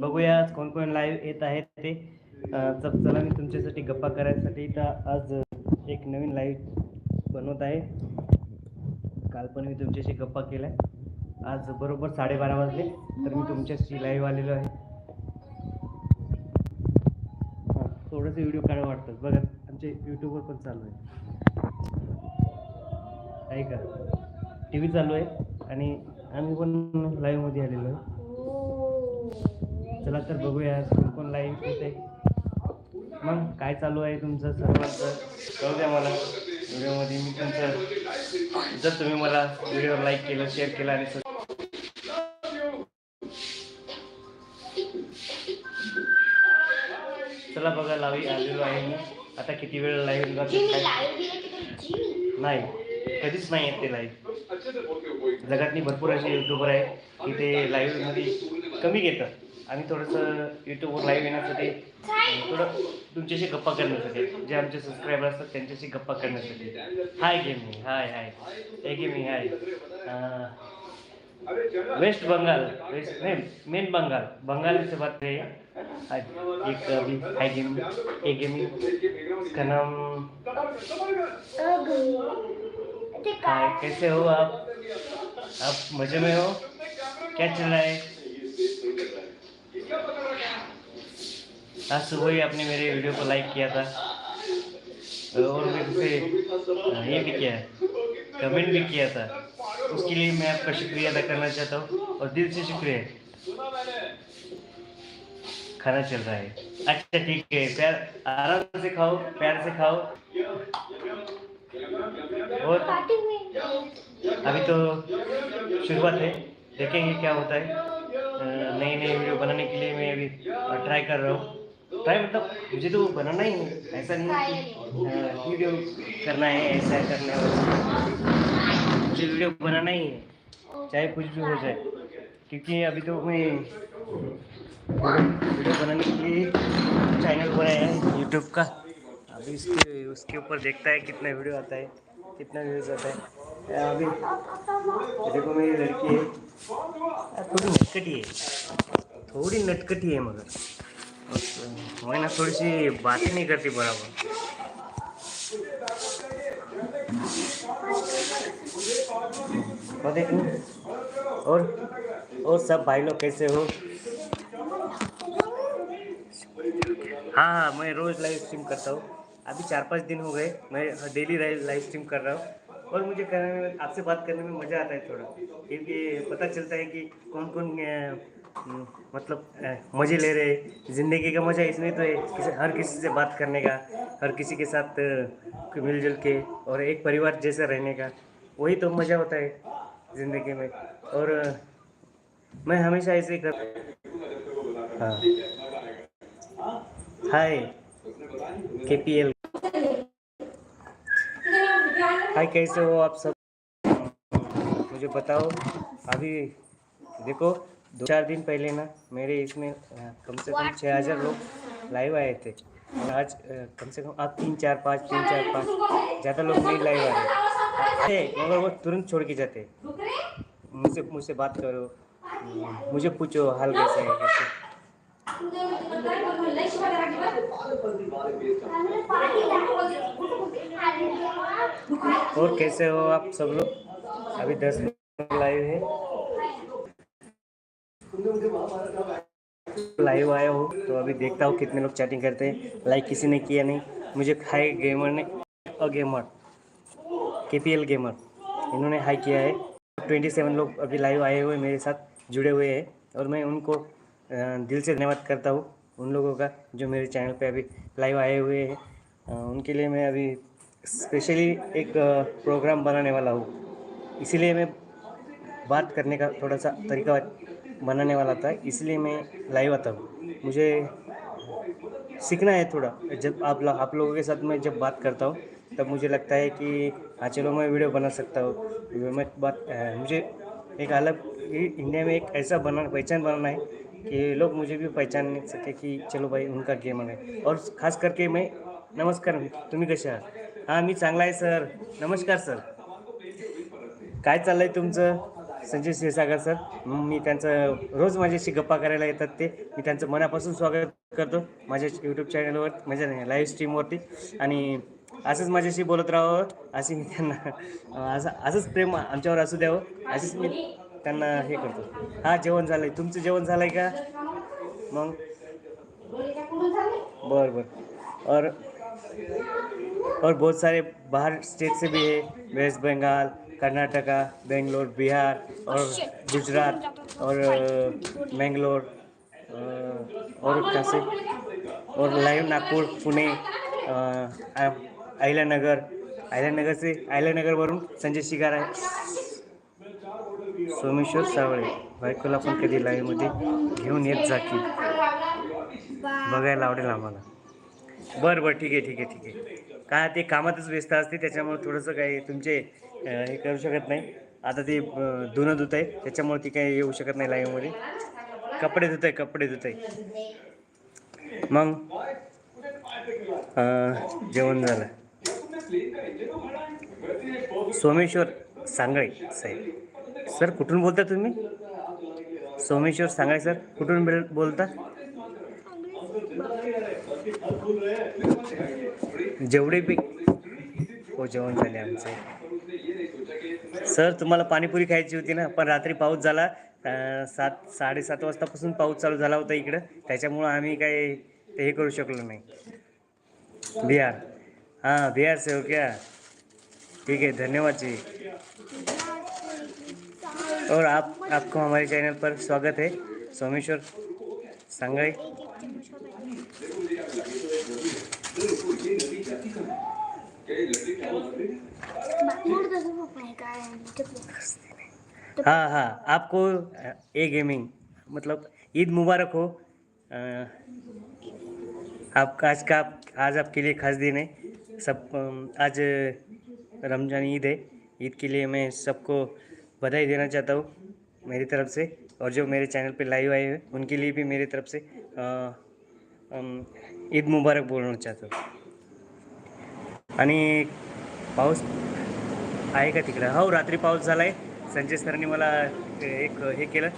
बघूया आज कोण कोण लाईव्ह येत आहेत ते. चला मी तुमच्यासाठी गप्पा करायसाठी इथं आज एक नवीन लाईव्ह बनवत आहे. काल पण मी तुमच्याशी गप्पा केल्या. आज बरोबर साडेबारा वाजले तर मी तुमच्याशी लाईव्ह आलेलो आहे. हां थोडंसं व्हिडिओ काढा वाटतं. बघा आमचे यूट्यूबवर पण चालू आहे. ऐका टी व्ही चालू आहे आणि आम्ही पण लाईव्हमध्ये आलेलो आहे. चला तर बघूया कोण कोण लाईव्ह येते मग काय चालू आहे तुमचं सर्वांचं? कळू द्या मला. व्हिडिओमध्ये मी तुमचं जर तुम्ही मला व्हिडिओ लाईक केलं शेअर केलं आणि चला बघा लावी आलेलो आहे मी. आता किती वेळ लाईव्ह जिमी नाही कधीच नाही येत ते लाईव्ह जगातली भरपूर असे युट्यूबर आहे की ते लाईव्हमध्ये कमी घेतात. आणि थोडंसं युट्यूबवर लाईव्ह येण्यासाठी थोडं तुमच्याशी गप्पा करण्यासाठी जे आमचे सबस्क्रायबर असतात त्यांच्याशी गप्पा करण्यासाठी. हाय गेमी हाय हाय हे गेमी हाय वेस्ट बंगाल वेस्ट नाही मेन बंगाल बंगाल से बात है एक अभी हाय गेम ए गेमिंग इसका नाम हाय कैसे हो आप आप मजे में हो क्या चल रहा है आज सुबह ही आपने मेरे वीडियो को लाइक किया था। और मेरे से ये भी किया कमेंट भी किया था। उसके लिए मैं आपका शुक्रिया अदा करना चाहता हूँ और दिल से शुक्रिया। खाना चल रहा है। अच्छा ठीक है। प्यार, आराम से खाओ, प्यार से खाओ। और अभी तो शुरुआत है। देखेंगे क्या होता है। नई नई वीडियो बनाने के लिए मैं अभी ट्राई कर रहा हूँ। ट्राई मतलब मुझे तो बनाना ही है ऐसा नहीं कि वीडियो करना है, ऐसा करना है, मुझे वीडियो बनाना ही है, चाहे कुछ भी हो जाए। क्योंकि अभी तो मैं वीडियो बनाने के लिए चैनल बनाया है यूट्यूब का। अभी इसके, उसके ऊपर देखता है कितना वीडियो आता है, कितना व्यूज़ आता है। अभी देखो मेरी लड़की है। थोड़ी नटकटी है, थोड़ी नटकटी है मगर। ना थोड़ी सी बात ही नहीं करती बराबर। और देखो, और और सब भाई लोग कैसे हो? हाँ हाँ मैं रोज़ लाइव स्ट्रीम करता हूँ। अभी चार पाँच दिन हो गए, मैं डेली लाइव स्ट्रीम कर रहा हूँ। और मुझे करने में, आपसे बात करने में मज़ा आता है थोड़ा, क्योंकि पता चलता है कि कौन कौन मतलब मज़े ले रहे, ज़िंदगी का मज़ा इसमें तो है, किसी, हर किसी से बात करने का, हर किसी के साथ मिलजुल के और एक परिवार जैसे रहने का, वही तो मज़ा होता है ज़िंदगी में। और मैं हमेशा ऐसे ही कर हाँ। हाय के पी एल हाय, कैसे हो आप सब? मुझे बताओ, अभी देखो दो चार दिन पहले ना मेरे इसमें कम से कम छः हज़ार लोग लाइव आए थे। और आज कम से कम आप तीन, चार, पाँच, तीन, चार, पाँच, ज़्यादा लोग नहीं लाइव आ रहे। मगर वो तुरंत छोड़ के जाते। मुझसे मुझसे बात करो। मुझे पूछो हाल कैसे है, कैसे? और कैसे हो आप सब लोग? अभी दस लोग लाइव है। लाइव आया हो तो अभी देखता हूँ कितने लोग चैटिंग करते हैं। लाइक किसी ने किया नहीं। मुझे हाई गेमर ने अ gamer K P L gamer इन्होंने हाई किया है। ट्वेंटी सेवन लोग अभी लाइव आए हुए मेरे साथ, जुड़े हुए हैं। और मैं उनको दिल से धन्यवाद करता हूँ उन लोगों का, जो मेरे चैनल पे अभी लाइव आए हुए हैं। उनके लिए मैं अभी स्पेशली एक प्रोग्राम बनाने वाला हूँ। इसीलिए मैं बात करने का थोड़ा सा तरीका बनाने वाला था इसलिए मैं लाइव आता हूँ। मुझे सीखना है थोड़ा। जब आप लो- आप लोगों के साथ मैं जब बात करता हूँ तब मुझे लगता है कि हाँ चलो मैं वीडियो बना सकता हूँ। मैं बात मुझे एक अलग इंडिया में एक ऐसा बना पहचान बनाना है कि लोग मुझे भी पहचान सके कि चलो भाई उनका गेम आहे और खास करके मैं नमस्कार तुम्ही कसे आहात? हां मी चांगला आहे सर. नमस्कार सर. काय चाललंय तुमचं? संजय क्षीरसागर सर मी त्यांचं रोज माझ्याशी गप्पा करायला येतात ते. मी त्यांचं मनापासून स्वागत करतो माझ्या यूट्यूब चॅनलवर माझ्या लाईव्ह स्ट्रीमवरती आणि असंच माझ्याशी बोलत राहावं अशी मी त्यांना असं असंच प्रेम आमच्यावर असू द्यावं अशीच मी त्यांना हे करतो. हा जेवण झालं आहे तुमचं जेवण झालं आहे का? मग? बर बर. और और बहुत सारे बाहर स्टेट से भी है वेस्ट बंगाल कर्नाटका बेंगलोर बिहार और गुजरात और अ, और से और लाइव नागपुर पुणे अ, आ- अहिल्यानगर अहिल्यानगर से अहिल्यानगरवरून संजय शिगार आहे. सोमेश्वर सावळे बायकोला पण कधी लाईव्हमध्ये घेऊन येत जा की. बघायला आवडेल आम्हाला. बरं बरं ठीक आहे ठीक आहे ठीक आहे. काय ते कामातच व्यस्त असते त्याच्यामुळे थोडंसं काही तुमचे हे करू शकत नाही. आता ते धुणं धुत आहे त्याच्यामुळे ती काही येऊ शकत नाही लाईव्हमध्ये कपडे धुत आहे कपडे धुत आहे मग जेवण झालं. सोमेश्वर सांगळे साहेब. सर कुठून बोलता तुम्ही? सोमेश्वर सांगळे सर कुठून बोलता? जेवढे बी हो जेवण झाले आमचे. सर तुम्हाला पाणीपुरी खायची होती ना पण रात्री पाऊस झाला. सात साडेसात वाजतापासून पाऊस चालू झाला होता इकडं. त्याच्यामुळं आम्ही काही ते हे करू शकलो नाही. बिहार. हां बिहार से हो क्या? ठीक है धन्यवाद जी. और आप आपको हमारे चैनल पर स्वागत है। सोमेश्वर सांगळे हाँ हाँ आपको, ए गेमिंग मतलब ईद मुबारक हो। आपका, आज का, आज आपके लिए खास दिन है। सब आज, रमज़ान ईद है। ईद के लिए मैं सबको बधाई देना चाहता हूँ मेरी तरफ़ से। और जो मेरे चैनल पे लाइव आए हुए उनके लिए भी मेरी तरफ़ से ईद मुबारक बोलना चाहता हूँ। आणि पाऊस आहे का तिकडं? हो रात्री पाऊस झाला आहे संजय सरांनी मला एक हे केलं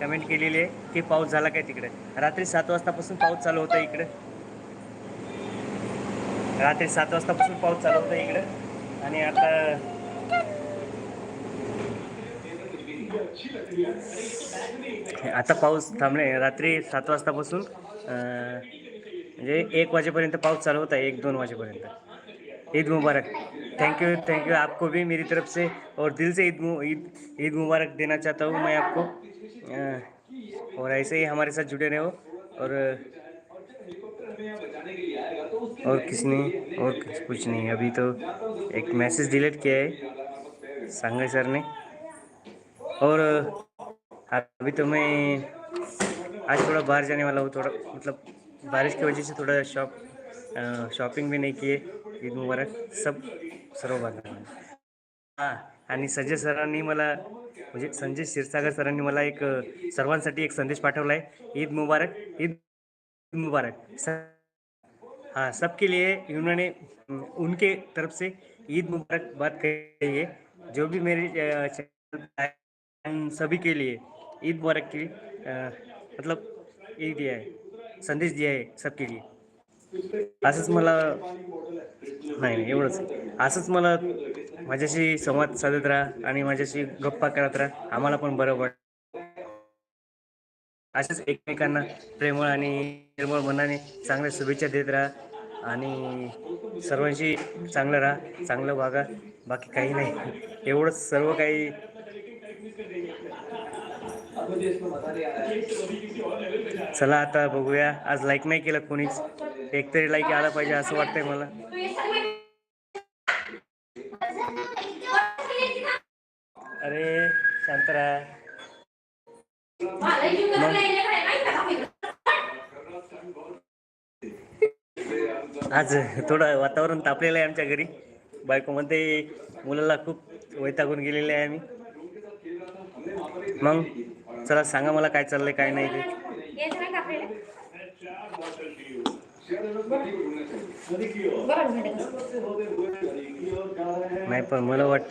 कमेंट केलेली आहे की पाऊस झाला काय तिकडे? रात्री सात वाजतापासून पाऊस चालू होता इकडे. रात्री सात वाजतापासून पाऊस चालू होता इकडे. आणि आता आता पाऊस थांबले रात्री सात वाजतापासून म्हणजे एक वाजेपर्यंत पाऊस चालू होता एक दोन वाजेपर्यंत. ईद मुबारक। थैंक यू थैंक यू आपको भी मेरी तरफ़ से और दिल से ईद ईद मुबारक देना चाहता हूँ मैं आपको। और ऐसे ही हमारे साथ जुड़े रहो और और किसने और कुछ- नहीं अभी तो एक मैसेज डिलीट किया है सांगले सर ने। और अभी तो मैं आज थोड़ा बाहर जाने वाला हूँ, थोड़ा मतलब बारिश की वजह से थोड़ा शॉप शॉपिंग भी नहीं किए। ईद मुबारक सब सर्व बांधव हां आणि संजय सरांनी मला म्हणजे संजय क्षीरसागर सरांनी मला एक सर्वांसाठी एक संदेश पाठवला है ईद मुबारक ईद मुबारक. स- हाँ सबके लिए उन्होंने उनके तरफ से ईद मुबारक बात कही है। जो भी मेरे सभी के लिए ईद मुबारक की मतलब ये दिया है संदेश दिया है सबके लिए। असंच मला नाही नाही एवढंच. असंच मला माझ्याशी संवाद साधत राहा आणि माझ्याशी गप्पा करत राहा. आम्हाला पण बरं वाट असेच एकमेकांना प्रेमळ आणि निर्मळ मनाने चांगल्या शुभेच्छा देत राहा आणि सर्वांशी चांगलं राहा चांगलं वागा. बाकी काही नाही. एवढंच सर्व काही चला आता बघूया. आज लाईक नाही केलं कोणीच. एक तरी लाईक आला पाहिजे असं वाटतंय मला. अरे शांतरा. आज थोडं वातावरण तापलेलं आहे आमच्या घरी. बायको मुलाला खूप वैतागून गेलेले आहे आम्ही. मग चला सांगा मला काय चाललंय काय नाही ते. नाही पण मला वाटते